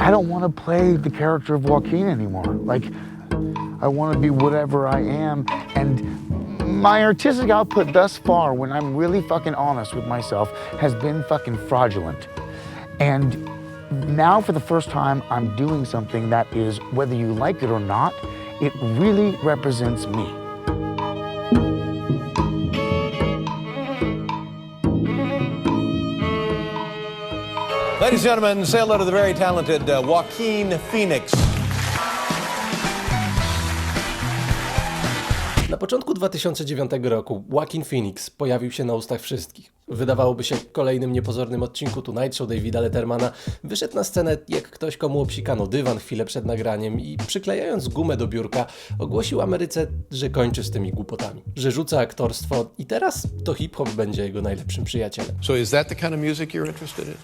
I don't want to play the character of Joaquin anymore. Like, I want to be whatever I am. And my artistic output thus far, when I'm really fucking honest with myself, has been fucking fraudulent. And now, for the first time, I'm doing something that is, whether you like it or not, it really represents me. Ladies and gentlemen, say hello to the very talented uh, Joaquin Phoenix. Na początku 2009 roku Joaquin Phoenix pojawił się na ustach wszystkich. Wydawałoby się kolejnym niepozornym odcinku Tonight Show Davida Lettermana wyszedł na scenę jak ktoś komu obsikano dywan chwilę przed nagraniem i przyklejając gumę do biurka ogłosił Ameryce, że kończy z tymi głupotami, że rzuca aktorstwo i teraz to hip-hop będzie jego najlepszym przyjacielem. So, is that the kind of music you're interested in?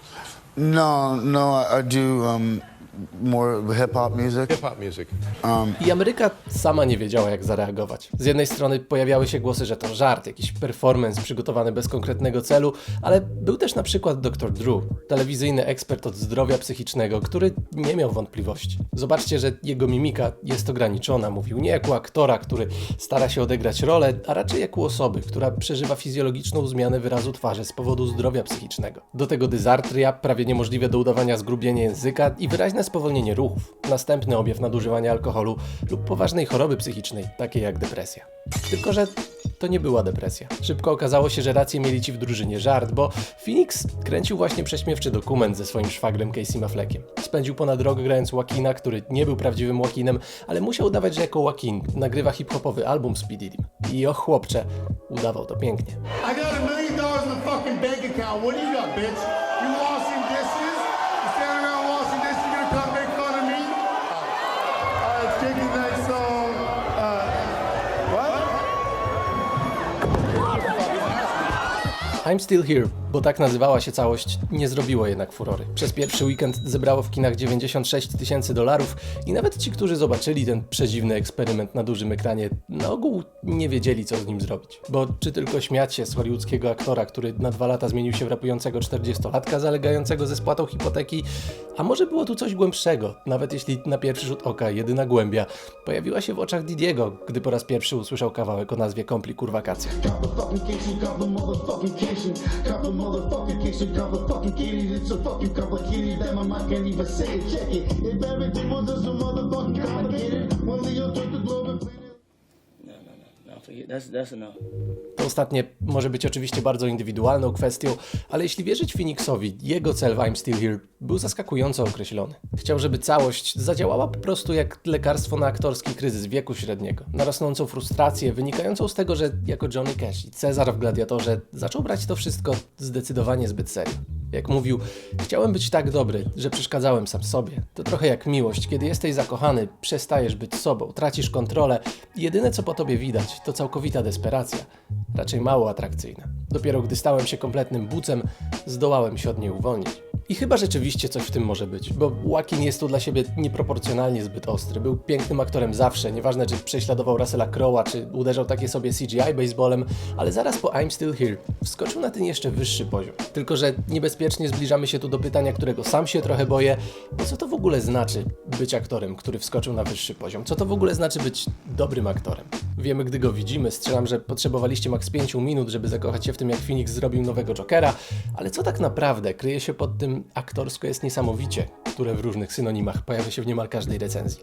No, no, I do um, more hip hop music. Hip hop music. I Ameryka sama nie wiedziała, jak zareagować. Z jednej strony pojawiały się głosy, że to żart, jakiś performance przygotowany bez konkretnego celu, ale był też na przykład dr Drew, telewizyjny ekspert od zdrowia psychicznego, który nie miał wątpliwości. Zobaczcie, że jego mimika jest ograniczona, mówił nie jako aktora, który stara się odegrać rolę, a raczej jako osoby, która przeżywa fizjologiczną zmianę wyrazu twarzy z powodu zdrowia psychicznego. Do tego dysartria, prawie niemożliwe do udawania zgrubienie języka i wyraźne spowolnienie ruchów, następny objaw nadużywania alkoholu lub poważnej choroby psychicznej, takiej jak depresja. Tylko, że to nie była depresja. Szybko okazało się, że rację mieli ci w drużynie żart, bo Phoenix kręcił właśnie prześmiewczy dokument ze swoim szwagrem Casey Affleckiem. Spędził ponad rok grając Joaquina, który nie był prawdziwym Joaquinem, ale musiał udawać, że jako Joaquin nagrywa hip-hopowy album z P. Diddym. I o chłopcze, udawał to pięknie. I got a million dollars in the fucking bank account. What do you got, bitch? I'm Still Here, bo tak nazywała się całość, nie zrobiło jednak furory. Przez pierwszy weekend zebrało w kinach 96 tysięcy dolarów i nawet ci, którzy zobaczyli ten przedziwny eksperyment na dużym ekranie, na ogół nie wiedzieli, co z nim zrobić. Bo czy tylko śmiać się z hollywoodzkiego aktora, który na dwa lata zmienił się w rapującego 40-latka zalegającego ze spłatą hipoteki, a może było tu coś głębszego, nawet jeśli na pierwszy rzut oka jedyna głębia pojawiła się w oczach Didiego, gdy po raz pierwszy usłyszał kawałek o nazwie Kompli Kurwakacja. Got the fucking kitty, it's so fucking complicated that my mind can't even say. It, check it. If everything was just so motherfucking complicated, when Leo took the globe and that's that's enough. To ostatnie może być oczywiście bardzo indywidualną kwestią, ale jeśli wierzyć Phoenixowi, jego cel w I'm Still Here był zaskakująco określony. Chciał, żeby całość zadziałała po prostu jak lekarstwo na aktorski kryzys wieku średniego, na rosnącą frustrację wynikającą z tego, że jako Johnny Cash i Cezar w Gladiatorze zaczął brać to wszystko zdecydowanie zbyt serio. Jak mówił, chciałem być tak dobry, że przeszkadzałem sam sobie. To trochę jak miłość, kiedy jesteś zakochany, przestajesz być sobą, tracisz kontrolę i jedyne co po tobie widać, to całkowita desperacja, raczej mało atrakcyjna. Dopiero gdy stałem się kompletnym bucem, zdołałem się od niej uwolnić. I chyba rzeczywiście coś w tym może być, bo Joaquin jest tu dla siebie nieproporcjonalnie zbyt ostry. Był pięknym aktorem zawsze, nieważne czy prześladował Russella Crowe'a, czy uderzał takie sobie CGI baseballem, ale zaraz po I'm Still Here wskoczył na ten jeszcze wyższy poziom. Tylko, że niebezpiecznie zbliżamy się tu do pytania, którego sam się trochę boję, bo co to w ogóle znaczy być aktorem, który wskoczył na wyższy poziom? Co to w ogóle znaczy być dobrym aktorem? Wiemy, gdy go widzimy, strzelam, że potrzebowaliście maks 5 minut, żeby zakochać się w tym, jak Phoenix zrobił nowego Jokera, ale co tak naprawdę kryje się pod tym aktorsko jest niesamowicie, które w różnych synonimach pojawia się w niemal każdej recenzji.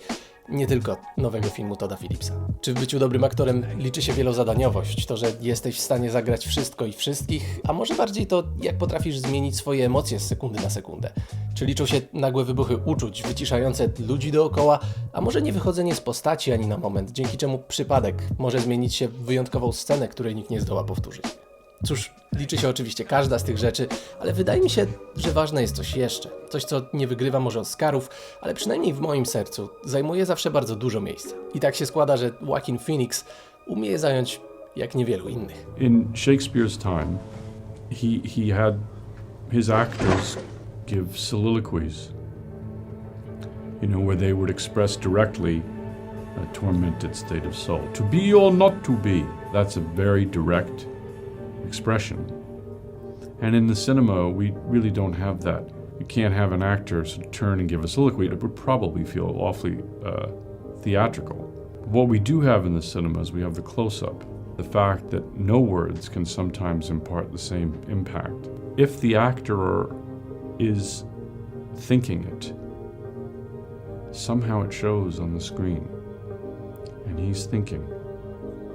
Nie tylko nowego filmu Toda Phillipsa. Czy w byciu dobrym aktorem liczy się wielozadaniowość, to, że jesteś w stanie zagrać wszystko i wszystkich, a może bardziej to, jak potrafisz zmienić swoje emocje z sekundy na sekundę? Czy liczą się nagłe wybuchy uczuć, wyciszające ludzi dookoła, a może nie wychodzenie z postaci ani na moment, dzięki czemu przypadek może zmienić się w wyjątkową scenę, której nikt nie zdoła powtórzyć? Cóż, liczy się oczywiście każda z tych rzeczy, ale wydaje mi się, że ważne jest coś jeszcze. Coś, co nie wygrywa może Oscarów, ale przynajmniej w moim sercu zajmuje zawsze bardzo dużo miejsca. I tak się składa, że Joaquin Phoenix umie zająć jak niewielu innych. in Shakespeare's time, he he had his actors give soliloquies. You know, where they would express directly a tormented state of soul. To be or not to be, that's a very direct expression. And in the cinema, we really don't have that you can't have an actor sort of turn and give a soliloquy. It would probably feel awfully uh, theatrical. What we do have in the cinema is we have the close up, the fact that no words can sometimes impart the same impact. If the actor is thinking it, somehow it shows on the screen. And he's thinking,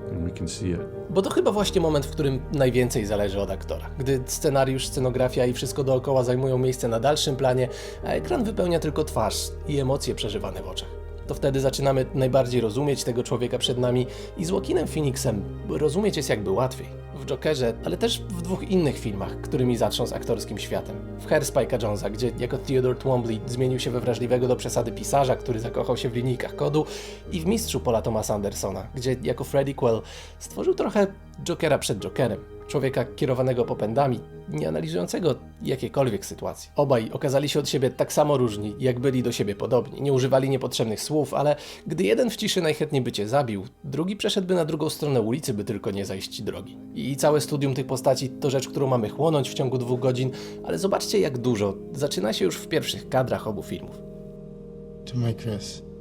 and we can see it. Bo to chyba właśnie moment, w którym najwięcej zależy od aktora. Gdy scenariusz, scenografia i wszystko dookoła zajmują miejsce na dalszym planie, a ekran wypełnia tylko twarz i emocje przeżywane w oczach. To wtedy zaczynamy najbardziej rozumieć tego człowieka przed nami i z Joaquinem Phoenixem rozumieć jest jakby łatwiej. W Jokerze, ale też w dwóch innych filmach, którymi zaczną z aktorskim światem. W Hair Spike'a Jonesa, gdzie jako Theodore Twombly zmienił się we wrażliwego do przesady pisarza, który zakochał się w linijkach kodu i w Mistrzu Paula Thomasa Andersona, gdzie jako Freddy Quell stworzył trochę Jokera przed Jokerem. Człowieka kierowanego popędami, nie analizującego jakiejkolwiek sytuacji. Obaj okazali się od siebie tak samo różni, jak byli do siebie podobni. Nie używali niepotrzebnych słów, ale gdy jeden w ciszy najchętniej by cię zabił, drugi przeszedłby na drugą stronę ulicy, by tylko nie zajść drogi. I całe studium tych postaci to rzecz, którą mamy chłonąć w ciągu dwóch godzin, ale zobaczcie jak dużo zaczyna się już w pierwszych kadrach obu filmów. To my Chris.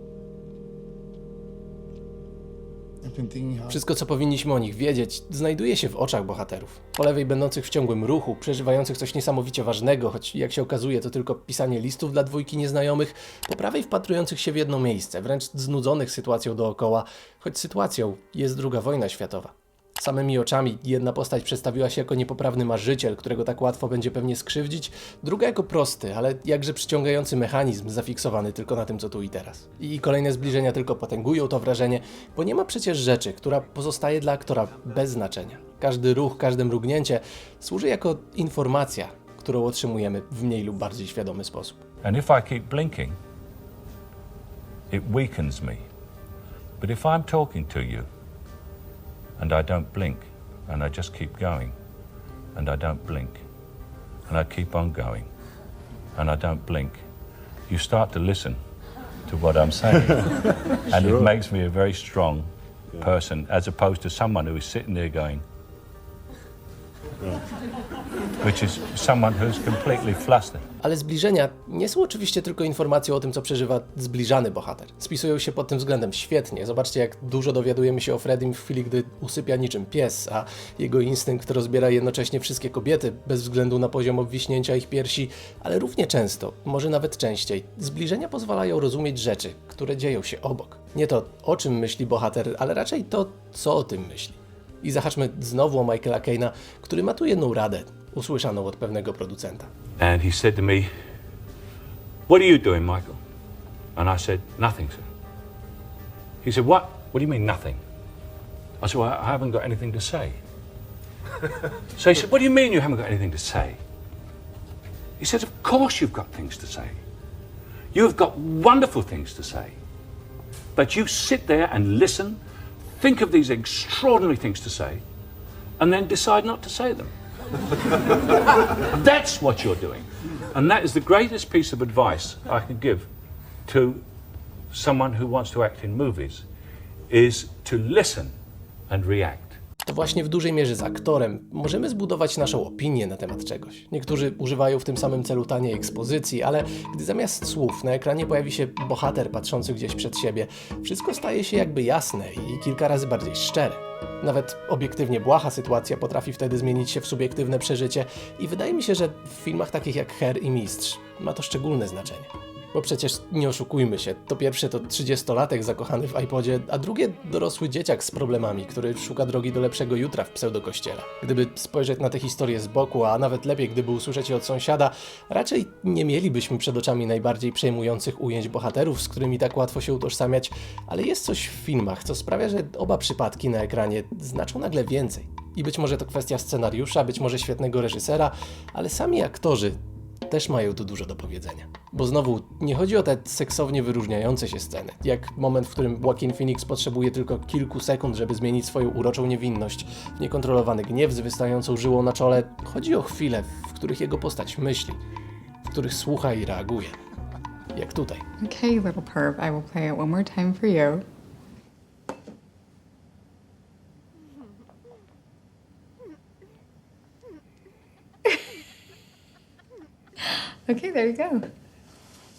Wszystko, co powinniśmy o nich wiedzieć, znajduje się w oczach bohaterów. Po lewej będących w ciągłym ruchu, przeżywających coś niesamowicie ważnego, choć jak się okazuje, to tylko pisanie listów dla dwójki nieznajomych, po prawej wpatrujących się w jedno miejsce, wręcz znudzonych sytuacją dookoła, choć sytuacją jest druga wojna światowa. Samymi oczami jedna postać przedstawiła się jako niepoprawny marzyciel, którego tak łatwo będzie pewnie skrzywdzić, druga jako prosty, ale jakże przyciągający mechanizm zafiksowany tylko na tym, co tu i teraz. I kolejne zbliżenia tylko potęgują to wrażenie, bo nie ma przecież rzeczy, która pozostaje dla aktora bez znaczenia. Każdy ruch, każde mrugnięcie służy jako informacja, którą otrzymujemy w mniej lub bardziej świadomy sposób. And if I keep blinking, it weakens me. But if I'm talking to you and I don't blink and I just keep going. And I don't blink and I keep on going. And I don't blink, you start to listen to what I'm saying. and it makes me a very strong person as opposed to someone who is sitting there going, which is someone who's completely flustered. Ale zbliżenia nie są oczywiście tylko informacją o tym, co przeżywa zbliżany bohater. Spisują się pod tym względem świetnie. Zobaczcie, jak dużo dowiadujemy się o Freddym w chwili, gdy usypia niczym pies, a jego instynkt rozbiera jednocześnie wszystkie kobiety, bez względu na poziom obwiśnięcia ich piersi, ale równie często, może nawet częściej, zbliżenia pozwalają rozumieć rzeczy, które dzieją się obok. Nie to, o czym myśli bohater, ale raczej to, co o tym myśli. I zahaczmy znowu o Michaela Kane'a, który ma tu jedną radę, usłyszaną od pewnego producenta. And he said to me, What are you doing, Michael? And I said, Nothing, sir. He said, What? What do you mean, nothing? I said, Well, I haven't got anything to say. so he said, What do you mean you haven't got anything to say? He said, Of course you've got things to say. You've got wonderful things to say. But you sit there and listen, think of these extraordinary things to say, and then decide not to say them. That's what you're doing. And that is the greatest piece of advice I can give to someone who wants to act in movies is to listen and react. To właśnie w dużej mierze z aktorem możemy zbudować naszą opinię na temat czegoś. Niektórzy używają w tym samym celu taniej ekspozycji, ale gdy zamiast słów na ekranie pojawi się bohater patrzący gdzieś przed siebie, wszystko staje się jakby jasne i kilka razy bardziej szczere. Nawet obiektywnie błaha sytuacja potrafi wtedy zmienić się w subiektywne przeżycie i wydaje mi się, że w filmach takich jak Her i Mistrz ma to szczególne znaczenie. Bo przecież nie oszukujmy się, to pierwsze to 30-latek zakochany w iPodzie, a drugie dorosły dzieciak z problemami, który szuka drogi do lepszego jutra w pseudokościele. Gdyby spojrzeć na tę historię z boku, a nawet lepiej gdyby usłyszeć je od sąsiada, raczej nie mielibyśmy przed oczami najbardziej przejmujących ujęć bohaterów, z którymi tak łatwo się utożsamiać, ale jest coś w filmach, co sprawia, że oba przypadki na ekranie znaczą nagle więcej. I być może to kwestia scenariusza, być może świetnego reżysera, ale sami aktorzy też mają tu dużo do powiedzenia. Bo znowu, nie chodzi o te seksownie wyróżniające się sceny, jak moment, w którym Joaquin Phoenix potrzebuje tylko kilku sekund, żeby zmienić swoją uroczą niewinność niekontrolowany gniew z wystającą żyłą na czole. Chodzi o chwile, w których jego postać myśli, w których słucha i reaguje. Jak tutaj. Okay, little perv, I will play it one more time for you. Okay, there you go.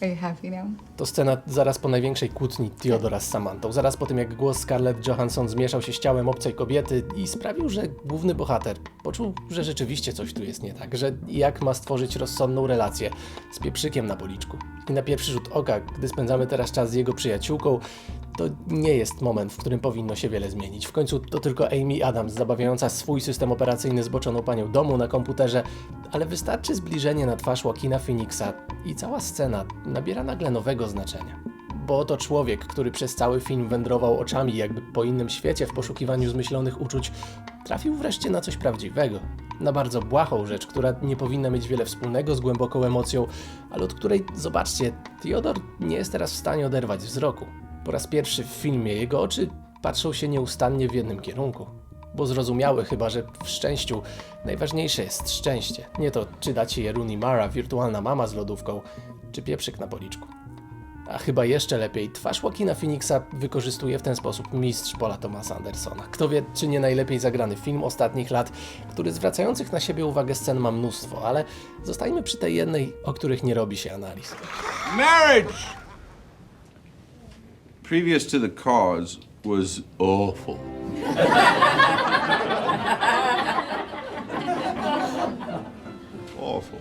Are you happy now? To scena zaraz po największej kłótni Theodora z Samantą, zaraz po tym jak głos Scarlett Johansson zmieszał się z ciałem obcej kobiety i sprawił, że główny bohater poczuł, że rzeczywiście coś tu jest nie tak, że jak ma stworzyć rozsądną relację z pieprzykiem na policzku. I na pierwszy rzut oka, gdy spędzamy teraz czas z jego przyjaciółką, to nie jest moment, w którym powinno się wiele zmienić. W końcu to tylko Amy Adams, zabawiająca swój system operacyjny zboczoną panią domu na komputerze, ale wystarczy zbliżenie na twarz Joaquina Phoenixa i cała scena nabiera nagle nowego znaczenia. Bo oto człowiek, który przez cały film wędrował oczami jakby po innym świecie w poszukiwaniu zmyślonych uczuć, trafił wreszcie na coś prawdziwego. Na bardzo błahą rzecz, która nie powinna mieć wiele wspólnego z głęboką emocją, ale od której, zobaczcie, Theodor nie jest teraz w stanie oderwać wzroku. Po raz pierwszy w filmie jego oczy patrzą się nieustannie w jednym kierunku. Bo zrozumiały chyba, że w szczęściu najważniejsze jest szczęście. Nie to, czy dacie je Rooney Mara, wirtualna mama z lodówką, czy pieprzyk na policzku. A chyba jeszcze lepiej, twarz Joaquina Phoenixa wykorzystuje w ten sposób mistrz Paula Thomasa Andersona. Kto wie, czy nie najlepiej zagrany film ostatnich lat, który zwracających na siebie uwagę scen ma mnóstwo, ale zostańmy przy tej jednej, o których nie robi się analiz. Marriage! Previous to the cause was awful. awful.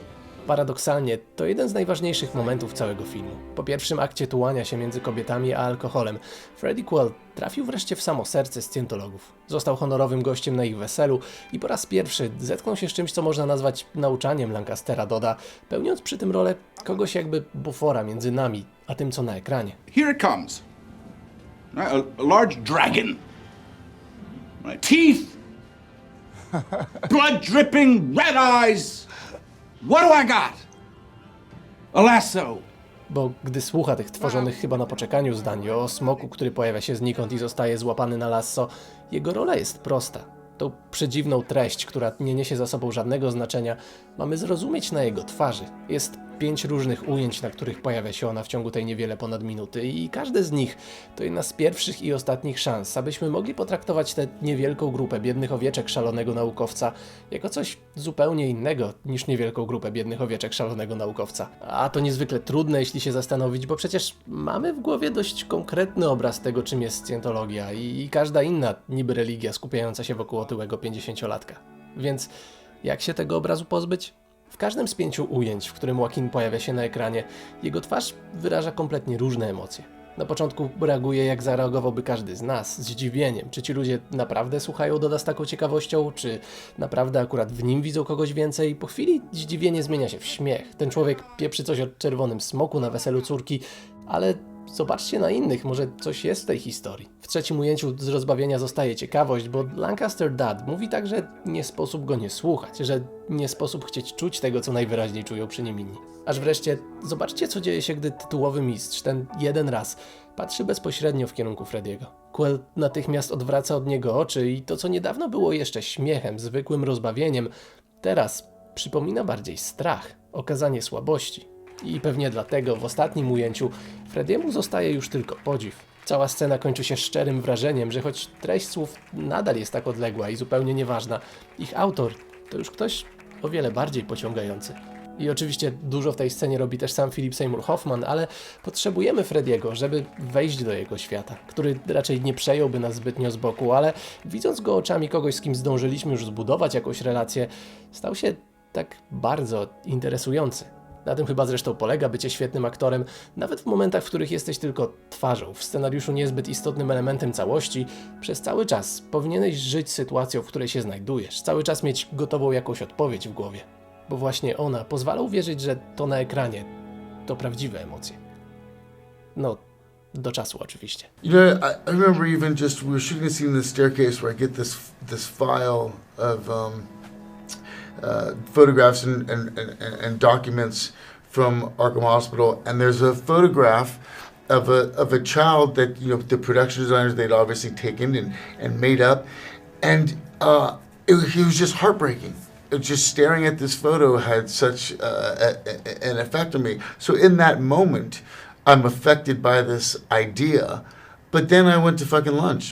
Paradoksalnie, to jeden z najważniejszych momentów całego filmu. Po pierwszym akcie tułania się między kobietami a alkoholem, Freddie Quell trafił wreszcie w samo serce scjentologów. Został honorowym gościem na ich weselu i po raz pierwszy zetknął się z czymś, co można nazwać nauczaniem Lancastera Doda, pełniąc przy tym rolę kogoś jakby bufora między nami, a tym, co na ekranie. Here it comes. Right, A, a large dragon. Right, teeth. Blood dripping, red eyes. What do I got? A lasso. Bo gdy słucha tych tworzonych chyba na poczekaniu zdań o smoku, który pojawia się znikąd i zostaje złapany na lasso, jego rola jest prosta. Tą przedziwną treść, która nie niesie za sobą żadnego znaczenia, mamy zrozumieć na jego twarzy. Jest pięć różnych ujęć, na których pojawia się ona w ciągu tej niewiele ponad minuty i każde z nich to jedna z pierwszych i ostatnich szans, abyśmy mogli potraktować tę niewielką grupę biednych owieczek szalonego naukowca jako coś zupełnie innego niż niewielką grupę biednych owieczek szalonego naukowca. A to niezwykle trudne, jeśli się zastanowić, bo przecież mamy w głowie dość konkretny obraz tego, czym jest scjentologia i każda inna niby religia skupiająca się wokół otyłego 50-latka. Więc jak się tego obrazu pozbyć? W każdym z pięciu ujęć, w którym Joaquin pojawia się na ekranie, jego twarz wyraża kompletnie różne emocje. Na początku reaguje jak zareagowałby każdy z nas, z zdziwieniem, czy ci ludzie naprawdę słuchają Doda z taką ciekawością, czy naprawdę akurat w nim widzą kogoś więcej. Po chwili zdziwienie zmienia się w śmiech. Ten człowiek pieprzy coś o czerwonym smoku na weselu córki, ale zobaczcie na innych, może coś jest w tej historii. W trzecim ujęciu z rozbawienia zostaje ciekawość, bo Lancaster Dad mówi tak, że nie sposób go nie słuchać, że nie sposób chcieć czuć tego, co najwyraźniej czują przy nim inni. Aż wreszcie zobaczcie, co dzieje się, gdy tytułowy mistrz, ten jeden raz, patrzy bezpośrednio w kierunku Frediego. Quell natychmiast odwraca od niego oczy i to, co niedawno było jeszcze śmiechem, zwykłym rozbawieniem, teraz przypomina bardziej strach, okazanie słabości. I pewnie dlatego w ostatnim ujęciu Frediemu zostaje już tylko podziw. Cała scena kończy się szczerym wrażeniem, że choć treść słów nadal jest tak odległa i zupełnie nieważna, ich autor to już ktoś o wiele bardziej pociągający. I oczywiście dużo w tej scenie robi też sam Philip Seymour Hoffman, ale potrzebujemy Frediego, żeby wejść do jego świata, który raczej nie przejąłby nas zbytnio z boku, ale widząc go oczami kogoś, z kim zdążyliśmy już zbudować jakąś relację, stał się tak bardzo interesujący. Na tym chyba zresztą polega bycie świetnym aktorem, nawet w momentach, w których jesteś tylko twarzą, w scenariuszu niezbyt istotnym elementem całości, przez cały czas powinieneś żyć sytuacją, w której się znajdujesz, cały czas mieć gotową jakąś odpowiedź w głowie, bo właśnie ona pozwala uwierzyć, że to na ekranie to prawdziwe emocje. No, do czasu oczywiście. You know, I, I remember even just we were shooting a scene in the staircase where I get this this file of um, uh, photographs and, and, and, and documents from Arkham Hospital, and there's a photograph of a of a child that you know the production designers they'd obviously taken and, and made up, and uh, it, was- just heartbreaking. Just staring at this photo had such uh, a, a- an effect on me. So in that moment, I'm affected by this idea, but then I went to fucking lunch.